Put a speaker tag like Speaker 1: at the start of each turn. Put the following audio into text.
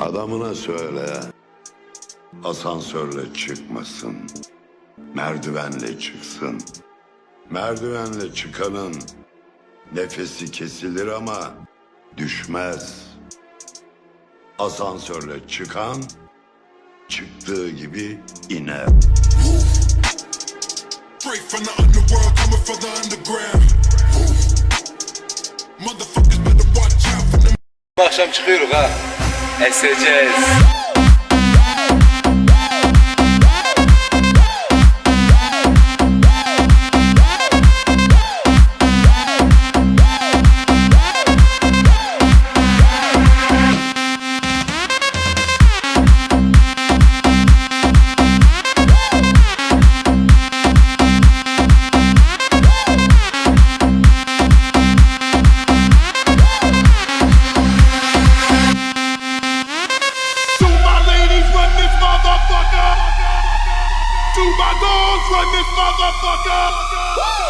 Speaker 1: Adamına söyle. Asansörle çıkmasın. Merdivenle çıksın. Merdivenle çıkanın nefesi kesilir ama düşmez. Asansörle çıkan çıktığı gibi iner.
Speaker 2: Straight from the underworld, coming from the underground. Motherfuckers better watch out for them.
Speaker 3: Bu akşam çıkıyoruz ha.
Speaker 2: SHS. motherfucker. my by guns, run this motherfucker.